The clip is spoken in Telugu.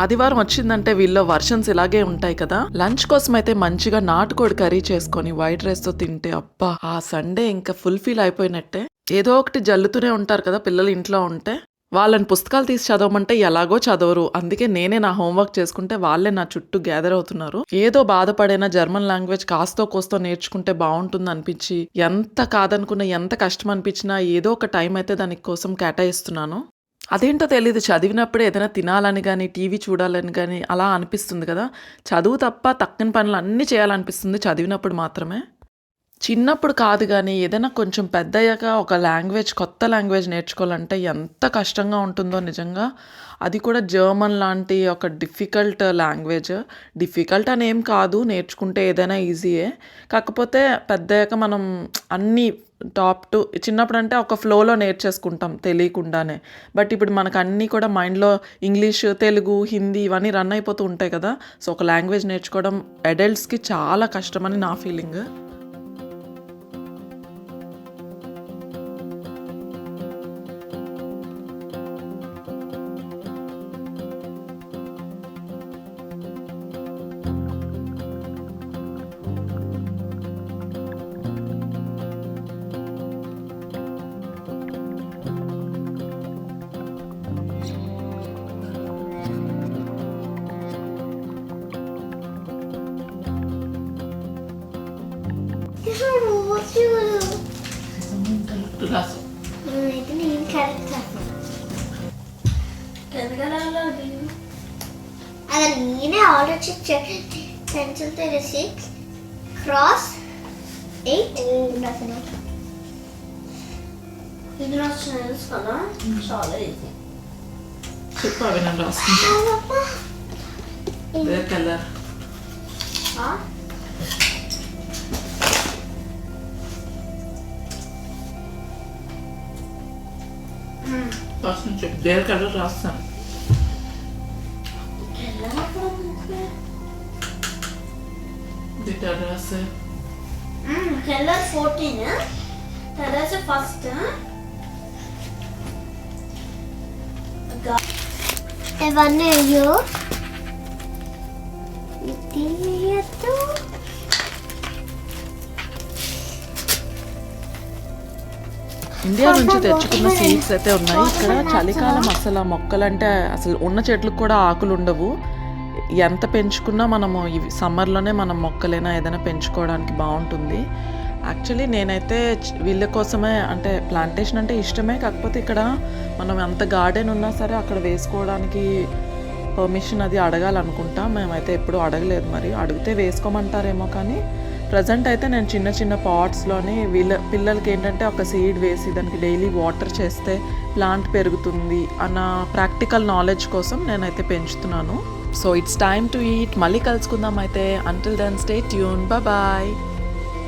ఆదివారం వచ్చిందంటే వీళ్ళ వర్షన్స్ ఇలాగే ఉంటాయి కదా. లంచ్ కోసం అయితే మంచిగా నాటుకోడి కర్రీ చేసుకొని వైట్ రైస్తో తింటే అబ్బా ఆ సండే ఇంకా ఫుల్ ఫీల్ అయిపోయినట్టే. ఏదో ఒకటి జల్లుతూనే ఉంటారు కదా పిల్లలు ఇంట్లో ఉంటే. వాళ్ళని పుస్తకాలు తీసి చదవమంటే ఎలాగో చదవరు. అందుకే నేనే నా హోంవర్క్ చేసుకుంటే వాళ్ళే నా చుట్టూ గ్యాదర్ అవుతున్నారు. ఏదో బాధపడైనా జర్మన్ లాంగ్వేజ్ కాస్తో కోస్తో నేర్చుకుంటే బాగుంటుంది అనిపించి ఎంత కాదనుకున్న ఎంత కష్టం అనిపించినా ఏదో ఒక టైం అయితే దానికి కోసం కేటాయిస్తున్నాను. అదేంటో తెలియదు చదివినప్పుడు ఏదైనా తినాలని కానీ టీవీ చూడాలని కానీ అలా అనిపిస్తుంది కదా. చదువు తప్ప తక్కని పనులు అన్నీ చేయాలనిపిస్తుంది చదివినప్పుడు మాత్రమే. చిన్నప్పుడు కాదు కానీ ఏదైనా కొంచెం పెద్దయ్యాక ఒక లాంగ్వేజ్ కొత్త లాంగ్వేజ్ నేర్చుకోవాలంటే ఎంత కష్టంగా ఉంటుందో నిజంగా. అది కూడా జర్మన్ లాంటి ఒక డిఫికల్ట్ లాంగ్వేజ్. డిఫికల్ట్ అని ఏం కాదు నేర్చుకుంటే ఏదైనా ఈజీయే. కాకపోతే పెద్దయ్యాక మనం అన్నీ టాప్ టు చిన్నప్పుడు అంటే ఒక ఫ్లోలో నేర్చేసుకుంటాం తెలియకుండానే. బట్ ఇప్పుడు మనకు అన్నీ కూడా మైండ్లో ఇంగ్లీష్ తెలుగు హిందీ ఇవన్నీ రన్ అయిపోతూ ఉంటాయి కదా. సో ఒక లాంగ్వేజ్ నేర్చుకోవడం అడల్ట్స్కి చాలా కష్టమని నా ఫీలింగ్. రోజు అయితే నేను కరెక్ట్ అలా నేనే ఆలోచించా పెన్సిల్తో సిక్స్ క్రాస్ ఎయిట్ అసలు ఇది రాసిన కదా చాలా ఈజీ చెప్పు అవి నేను రాసుకుంటా కలర్ రాసిన చెప్పు దేర్ కలర్ రాస్తాను దిట్ట రాసే కలర్ ఫోర్టీన్ తర్వాత ఫస్ట్ ఇవన్నీ అయ్యో తీయద్దు ఇండియా నుంచి తెచ్చుకున్న సీడ్స్ అయితే ఉన్నాయి. ఇక్కడ చలికాలం అసలు ఆ మొక్కలంటే అసలు ఉన్న చెట్లకు కూడా ఆకులు ఉండవు. ఎంత పెంచుకున్నా మనము ఇవి సమ్మర్లోనే మనం మొక్కలైనా ఏదైనా పెంచుకోవడానికి బాగుంటుంది. యాక్చువల్లీ నేనైతే వీళ్ళ కోసమే అంటే ప్లాంటేషన్ అంటే ఇష్టమే. కాకపోతే ఇక్కడ మనం ఎంత గార్డెన్ ఉన్నా సరే అక్కడ వేసుకోవడానికి పర్మిషన్ అది అడగాలనుకుంటా. మేమైతే ఎప్పుడూ అడగలేదు మరి. అడిగితే వేసుకోమంటారేమో కానీ ప్రజెంట్ అయితే నేను చిన్న చిన్న పాట్స్లోని వీళ్ళ పిల్లలకి ఏంటంటే ఒక సీడ్ వేసి దానికి డైలీ వాటర్ చేస్తే ప్లాంట్ పెరుగుతుంది అన్న ప్రాక్టికల్ నాలెడ్జ్ కోసం నేనైతే పెంచుతున్నాను. So it's time to eat మళ్ళీ కలుసుకుందాం అయితే. Until then stay tune bye